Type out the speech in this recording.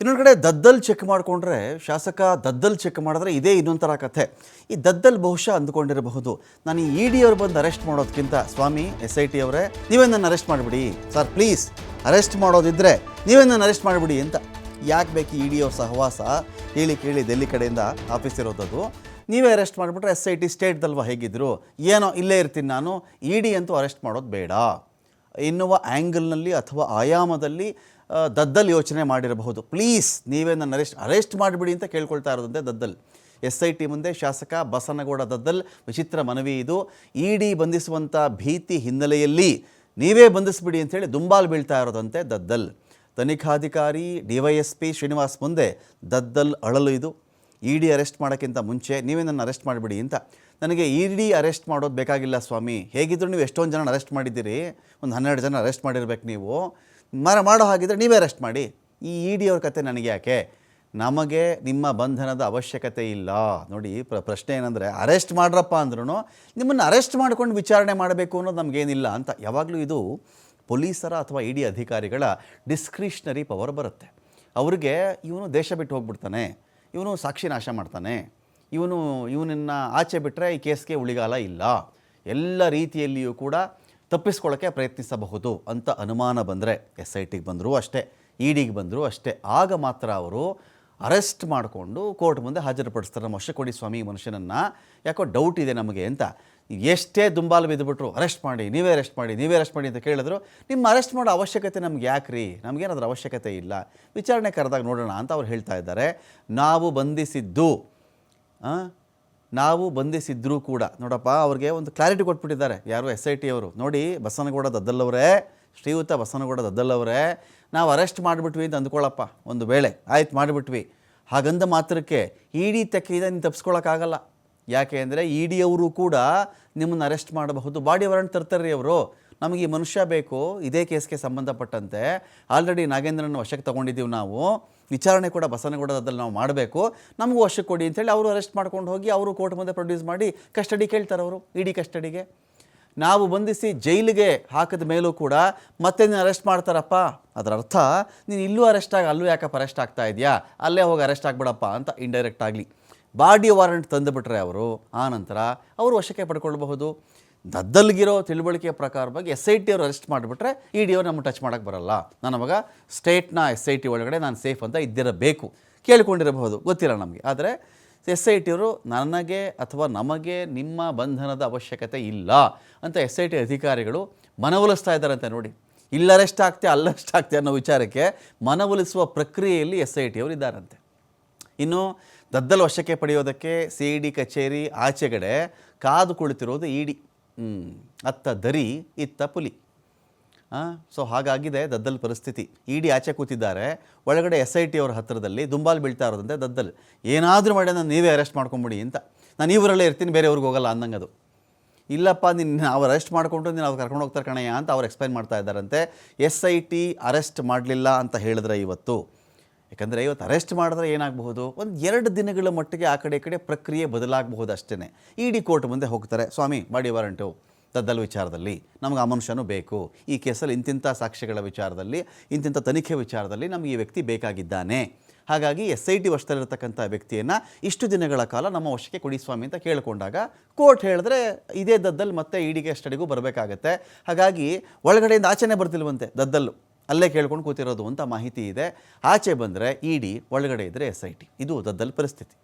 ಇನ್ನೊಂದು ಕಡೆ ದದ್ದಲ್ ಚೆಕ್ ಮಾಡಿಕೊಂಡ್ರೆ ಶಾಸಕ ದದ್ದಲ್ ಚೆಕ್ ಮಾಡಿದ್ರೆ ಇದೇ ಇನ್ನೊಂಥರ ಕಥೆ. ಈ ದದ್ದಲ್ ಬಹುಶಃ ಅಂದ್ಕೊಂಡಿರಬಹುದು. ನಾನು ಈ ಇ ಡಿ ಅವ್ರು ಬಂದು ಅರೆಸ್ಟ್ ಮಾಡೋದಕ್ಕಿಂತ ಸ್ವಾಮಿ ಎಸ್ ಐ ಟಿ ಅವರೇ, ನೀವೇ ನನ್ನ ಅರೆಸ್ಟ್ ಮಾಡಿಬಿಡಿ. ಸರ್ ಪ್ಲೀಸ್ ಅರೆಸ್ಟ್ ಮಾಡೋದಿದ್ರೆ ನೀವೇ ನನ್ನ ಅರೆಸ್ಟ್ ಮಾಡಿಬಿಡಿ ಅಂತ. ಯಾಕೆ ಬೇಕು ಇ ಡಿ ಅವ್ರ ಸಹವಾಸ? ಹೇಳಿ ಕೇಳಿ ದೆಲ್ಲಿ ಕಡೆಯಿಂದ ಆಫೀಸ್ ಇರೋದದು. ನೀವೇ ಅರೆಸ್ಟ್ ಮಾಡಿಬಿಟ್ರೆ ಎಸ್ ಐ ಟಿ ಸ್ಟೇಟ್ದಲ್ವ ಹೇಗಿದ್ರು? ಏನೋ ಇಲ್ಲೇ ಇರ್ತೀನಿ ನಾನು. ಇ ಡಿ ಅಂತೂ ಅರೆಸ್ಟ್ ಮಾಡೋದು ಬೇಡ. ಎನ್ನುವ ಆ್ಯಂಗಲ್ನಲ್ಲಿ ಅಥವಾ ಆಯಾಮದಲ್ಲಿ ದದ್ದಲ್ ಯೋಚನೆ ಮಾಡಿರಬಹುದು. ಪ್ಲೀಸ್ ನೀವೇ ನನ್ನ ಅರೆಸ್ಟ್ ಅರೆಸ್ಟ್ ಮಾಡಿಬಿಡಿ ಅಂತ ಕೇಳ್ಕೊಳ್ತಾ ಇರೋದಂತೆ ದದ್ದಲ್. ಎಸ್ ಐ ಟಿ ಮುಂದೆ ಶಾಸಕ ಬಸನಗೌಡ ದದ್ದಲ್, ವಿಚಿತ್ರ ಮನವಿ ಇದು. ಇ ಡಿ ಬಂಧಿಸುವಂಥ ಭೀತಿ ಹಿನ್ನೆಲೆಯಲ್ಲಿ ನೀವೇ ಬಂಧಿಸ್ಬಿಡಿ ಅಂತೇಳಿ ದುಂಬಾಲು ಬೀಳ್ತಾ ಇರೋದಂತೆ ದದ್ದಲ್. ತನಿಖಾಧಿಕಾರಿ, ಡಿ ಪಿ ಶ್ರೀನಿವಾಸ್ ಮುಂದೆ ದದ್ದಲ್ ಅಳಲು ಇದು. ಇ ಡಿ ಅರೆಸ್ಟ್ ಮಾಡೋಕ್ಕಿಂತ ಮುಂಚೆ ನೀವೇ ನನ್ನ ಅರೆಸ್ಟ್ ಮಾಡಿಬಿಡಿ ಅಂತ. ನನಗೆ ಇ ಡಿ ಅರೆಸ್ಟ್ ಮಾಡೋದು ಬೇಕಾಗಿಲ್ಲ ಸ್ವಾಮಿ. ಹೇಗಿದ್ದರೂ ನೀವು ಎಷ್ಟೊಂದು ಜನ ಅರೆಸ್ಟ್ ಮಾಡಿದ್ದೀರಿ? ಒಂದು ಹನ್ನೆರಡು ಜನ ಅರೆಸ್ಟ್ ಮಾಡಿರ್ಬೇಕು ನೀವು. ಮರ ಮಾಡೋ ಹಾಗಿದ್ರೆ ನೀವೇ ಅರೆಸ್ಟ್ ಮಾಡಿ. ಈ ಇ ಡಿ ಅವ್ರ ಕತೆ ನನಗೆ ಯಾಕೆ? ನಮಗೆ ನಿಮ್ಮ ಬಂಧನದ ಅವಶ್ಯಕತೆ ಇಲ್ಲ. ನೋಡಿ, ಪ್ರ ಪ್ರಶ್ನೆ ಏನಂದರೆ, ಅರೆಸ್ಟ್ ಮಾಡ್ರಪ್ಪ ಅಂದ್ರೂ ನಿಮ್ಮನ್ನು ಅರೆಸ್ಟ್ ಮಾಡ್ಕೊಂಡು ವಿಚಾರಣೆ ಮಾಡಬೇಕು ಅನ್ನೋದು ನಮಗೇನಿಲ್ಲ ಅಂತ. ಯಾವಾಗಲೂ ಇದು ಪೊಲೀಸರ ಅಥವಾ ಇ ಡಿ ಅಧಿಕಾರಿಗಳ ಡಿಸ್ಕ್ರಿಷ್ನರಿ ಪವರ್ ಬರುತ್ತೆ. ಅವ್ರಿಗೆ ಇವನು ದೇಶ ಬಿಟ್ಟು ಹೋಗ್ಬಿಡ್ತಾನೆ. ಇವನು ಸಾಕ್ಷಿ ನಾಶ ಮಾಡ್ತಾನೆ. ಇವನು, ಇವನನ್ನು ಆಚೆ ಬಿಟ್ಟರೆ ಈ ಕೇಸ್ಗೆ ಉಳಿಗಾಲ ಇಲ್ಲ. ಎಲ್ಲ ರೀತಿಯಲ್ಲಿಯೂ ಕೂಡ ತಪ್ಪಿಸ್ಕೊಳ್ಳೋಕ್ಕೆ ಪ್ರಯತ್ನಿಸಬಹುದು ಅಂತ ಅನುಮಾನ ಬಂದರೆ ಎಸ್ ಐ ಟಿಗೆ ಬಂದರೂ ಅಷ್ಟೇ ಇ ಡಿಗೆ ಬಂದರೂ ಅಷ್ಟೇ. ಆಗ ಮಾತ್ರ ಅವರು ಅರೆಸ್ಟ್ ಮಾಡಿಕೊಂಡು ಕೋರ್ಟ್ ಮುಂದೆ ಹಾಜರುಪಡಿಸ್ತಾರೆ. ನಮ್ಮ ವಶ ಕೊಡಿ ಸ್ವಾಮಿ ಮನುಷ್ಯನನ್ನು ಯಾಕೋ ಡೌಟ್ ಇದೆ ನಮಗೆ ಅಂತ. ಎಷ್ಟೇ ದುಂಬಾಲು ಬಿದ್ದುಬಿಟ್ರು, ಅರೆಸ್ಟ್ ಮಾಡಿ, ನೀವೇ ಅರೆಸ್ಟ್ ಮಾಡಿ, ನೀವೇ ಅರೆಸ್ಟ್ ಮಾಡಿ ಅಂತ ಕೇಳಿದ್ರು, ನಿಮ್ಮ ಅರೆಸ್ಟ್ ಮಾಡೋ ಅವಶ್ಯಕತೆ ನಮ್ಗೆ ಯಾಕ್ರಿ? ನಮಗೇನಾದ್ರೂ ಅವಶ್ಯಕತೆ ಇಲ್ಲ. ವಿಚಾರಣೆ ಕರೆದಾಗ ನೋಡೋಣ ಅಂತ ಅವ್ರು ಹೇಳ್ತಾ ಇದ್ದಾರೆ. ನಾವು ಬಂಧಿಸಿದ್ದು ನಾವು ಬಂಧಿಸಿದ್ರೂ ಕೂಡ, ನೋಡಪ್ಪ, ಅವ್ರಿಗೆ ಒಂದು ಕ್ಲಾರಿಟಿ ಕೊಟ್ಬಿಟ್ಟಿದ್ದಾರೆ. ಯಾರು? ಎಸ್ ಐ ಟಿ ಅವರು. ನೋಡಿ, ಬಸನಗೌಡ ದದ್ದಲ್ಲವರೇ, ಶ್ರೀಯುತ ಬಸನಗೌಡ ದದ್ದಲ್ಲವರೇ, ನಾವು ಅರೆಸ್ಟ್ ಮಾಡಿಬಿಟ್ವಿ ಅಂತ ಅಂದ್ಕೊಳ್ಳಪ್ಪ, ಒಂದು ವೇಳೆ. ಆಯ್ತು, ಮಾಡಿಬಿಟ್ವಿ. ಹಾಗಂದ ಮಾತ್ರಕ್ಕೆ ಇಡೀ ತೆಕ್ಕಿದ, ನೀನು ತಪ್ಪಿಸ್ಕೊಳಕ್ಕಾಗಲ್ಲ ಯಾಕೆ ಅಂದರೆ ಇ ಡಿ ಅವರು ಕೂಡ ನಿಮ್ಮನ್ನು ಅರೆಸ್ಟ್ ಮಾಡಬಹುದು. ಬಾಡಿ ವಾರಂಟ್ ತರ್ತಾರೆ ರೀ ಅವರು. ನಮಗೆ ಈ ಮನುಷ್ಯ ಬೇಕು, ಇದೇ ಕೇಸ್ಗೆ ಸಂಬಂಧಪಟ್ಟಂತೆ. ಆಲ್ರೆಡಿ ನಾಗೇಂದ್ರನ ವಶಕ್ಕೆ ತಗೊಂಡಿದ್ದೀವಿ ನಾವು. ವಿಚಾರಣೆ ಕೂಡ ಬಸನಗೌಡದಲ್ಲಿ ನಾವು ಮಾಡಬೇಕು. ನಮಗೂ ವಶಕ್ಕೆ ಕೊಡಿ ಅಂತೇಳಿ ಅವರು ಅರೆಸ್ಟ್ ಮಾಡ್ಕೊಂಡು ಹೋಗಿ ಅವರು ಕೋರ್ಟ್ ಮುಂದೆ ಪ್ರೊಡ್ಯೂಸ್ ಮಾಡಿ ಕಸ್ಟಡಿ ಕೇಳ್ತಾರೆ ಅವರು, ಇಡಿ ಕಸ್ಟಡಿಗೆ. ನಾವು ಬಂಧಿಸಿ ಜೈಲಿಗೆ ಹಾಕಿದ ಮೇಲೂ ಕೂಡ ಮತ್ತೆ ನೀನು ಅರೆಸ್ಟ್ ಮಾಡ್ತಾರಪ್ಪ. ಅದರ ಅರ್ಥ, ನೀನು ಇಲ್ಲೂ ಅರೆಸ್ಟ್ ಆಗಿ, ಅಲ್ಲೂ ಯಾಕಪ್ಪ ಅರೆಸ್ಟ್ ಆಗ್ತಾ ಇದೆಯಾ? ಅಲ್ಲೇ ಹೋಗಿ ಅರೆಸ್ಟ್ ಆಗ್ಬಿಡಪ್ಪ ಅಂತ ಇಂಡೈರೆಕ್ಟ್ ಆಗಲಿ. ಬಾಡಿ ವಾರಂಟ್ ತಂದುಬಿಟ್ರೆ ಅವರು, ಆ ನಂತರ ಅವರು ವಶಕ್ಕೆ ಪಡ್ಕೊಳ್ಬಹುದು. ದದ್ದಲ್ಗಿರೋ ತಿಳುವಳಿಕೆಯ ಪ್ರಕಾರವಾಗಿ ಎಸ್ ಐ ಟಿ ಅವರು ಅರೆಸ್ಟ್ ಮಾಡಿಬಿಟ್ರೆ ಇ ಡಿ ಅವ್ರು ನಮ್ಮ ಟಚ್ ಮಾಡೋಕ್ಕೆ ಬರಲ್ಲ. ನಾನು ಮಗ ಸ್ಟೇಟ್ನ ಎಸ್ ಐ ಟಿ ಒಳಗಡೆ ನಾನು ಸೇಫ್ ಅಂತ ಇದ್ದಿರಬೇಕು. ಕೇಳಿಕೊಂಡಿರಬಹುದು, ಗೊತ್ತಿಲ್ಲ ನಮಗೆ. ಆದರೆ ಎಸ್ ಐ ಟಿಯವರು ನನಗೆ ಅಥವಾ ನಮಗೆ ನಿಮ್ಮ ಬಂಧನದ ಅವಶ್ಯಕತೆ ಇಲ್ಲ ಅಂತ ಎಸ್ ಐ ಟಿ ಅಧಿಕಾರಿಗಳು ಮನವೊಲಿಸ್ತಾ ಇದ್ದಾರಂತೆ ನೋಡಿ. ಇಲ್ಲ ಅರೆಸ್ಟ್ ಆಗ್ತೆ ಅಲ್ಲರೆಸ್ಟ್ ಆಗ್ತೆ ಅನ್ನೋ ವಿಚಾರಕ್ಕೆ ಮನವೊಲಿಸುವ ಪ್ರಕ್ರಿಯೆಯಲ್ಲಿ ಎಸ್ ಐ ಟಿಯವರು ಇದ್ದಾರಂತೆ. ಇನ್ನು ದದ್ದಲ್ ವಶಕ್ಕೆ ಪಡೆಯೋದಕ್ಕೆ ಸಿ ಇ ಡಿ ಕಚೇರಿ ಆಚೆಗಡೆ ಕಾದು ಕುಳಿತಿರೋದು ಇಡಿ ಅತ್ತ ದರಿ, ಇತ್ತ ಪುಲಿ. ಸೊ ಹಾಗಾಗಿದೆ ದದ್ದಲ್ ಪರಿಸ್ಥಿತಿ. ಇಡಿ ಆಚೆ ಕೂತಿದ್ದಾರೆ. ಒಳಗಡೆ ಎಸ್ ಐ ಟಿ ಅವ್ರ ಹತ್ತಿರದಲ್ಲಿ ದುಂಬಾಲು ಬೀಳ್ತಾ ಇರೋದಂತೆ ದದ್ದಲ್. ಏನಾದರೂ ಮಾಡಿ ನಾನು ನೀವೇ ಅರೆಸ್ಟ್ ಮಾಡ್ಕೊಂಬಿಡಿ ಅಂತ. ನಾನು ಇವರಲ್ಲೇ ಇರ್ತೀನಿ, ಬೇರೆಯವ್ರಿಗೆ ಹೋಗಲ್ಲ ಅಂದಂಗೆ ಅದು ಇಲ್ಲಪ್ಪ ನಿನ್ನ ಅವ್ರು ಅರೆಸ್ಟ್ ಮಾಡಿಕೊಂಡು ನೀನು ಅವ್ರು ಕರ್ಕೊಂಡು ಹೋಗ್ತಾರೆ ಕಣಯ್ಯ ಅಂತ ಅವ್ರು ಎಕ್ಸ್ಪ್ಲೈನ್ ಮಾಡ್ತಾ ಇದ್ದಾರಂತೆ. ಎಸ್ ಐ ಟಿ ಅರೆಸ್ಟ್ ಮಾಡಲಿಲ್ಲ ಅಂತ ಹೇಳಿದ್ರೆ ಇವತ್ತು. ಯಾಕಂದರೆ ಇವತ್ತು ಅರೆಸ್ಟ್ ಮಾಡಿದ್ರೆ ಏನಾಗಬಹುದು? ಒಂದು ಎರಡು ದಿನಗಳ ಮಟ್ಟಿಗೆ ಆ ಕಡೆ ಕಡೆ ಪ್ರಕ್ರಿಯೆ ಬದಲಾಗಬಹುದು ಅಷ್ಟೇ ಇ ಡಿ ಕೋರ್ಟ್ ಮುಂದೆ ಹೋಗ್ತಾರೆ. ಸ್ವಾಮಿ ಬಾಡಿ ವಾರಂಟು. ದದ್ದಲ್ ವಿಚಾರದಲ್ಲಿ ನಮಗೆ ಆ ಮನುಷ್ಯನೂ ಬೇಕು. ಈ ಕೇಸಲ್ಲಿ ಇಂತಿಂಥ ಸಾಕ್ಷ್ಯಗಳ ವಿಚಾರದಲ್ಲಿ ಇಂತಿಂಥ ತನಿಖೆ ವಿಚಾರದಲ್ಲಿ ನಮಗೆ ಈ ವ್ಯಕ್ತಿ ಬೇಕಾಗಿದ್ದಾನೆ. ಹಾಗಾಗಿ ಎಸ್ ಐ ಟಿ ವಶದಲ್ಲಿರ್ತಕ್ಕಂಥ ವ್ಯಕ್ತಿಯನ್ನು ಇಷ್ಟು ದಿನಗಳ ಕಾಲ ನಮ್ಮ ವಶಕ್ಕೆ ಕೊಡಿ ಸ್ವಾಮಿ ಅಂತ ಕೇಳಿಕೊಂಡಾಗ ಕೋರ್ಟ್ ಹೇಳಿದ್ರೆ ಇದೇ ದದ್ದಲ್ ಮತ್ತೆ ಇಡಿಗೆ ಸ್ಟಡಿಗೂ ಬರಬೇಕಾಗತ್ತೆ. ಹಾಗಾಗಿ ಒಳಗಡೆಯಿಂದ ಆಚೆನೇ ಬರ್ತಿಲ್ವಂತೆ ದದ್ದಲ್ಲು. ಅಲ್ಲೇ ಕೇಳ್ಕೊಂಡು ಕೂತಿರೋದು ಅಂತ ಮಾಹಿತಿ ಇದೆ. ಆಚೆ ಬಂದರೆ ಇಡಿ, ಒಳಗಡೆ ಇದ್ದರೆ ಎಸ್ ಐ ಟಿ. ಇದು ದದ್ದಲ್ ಪರಿಸ್ಥಿತಿ.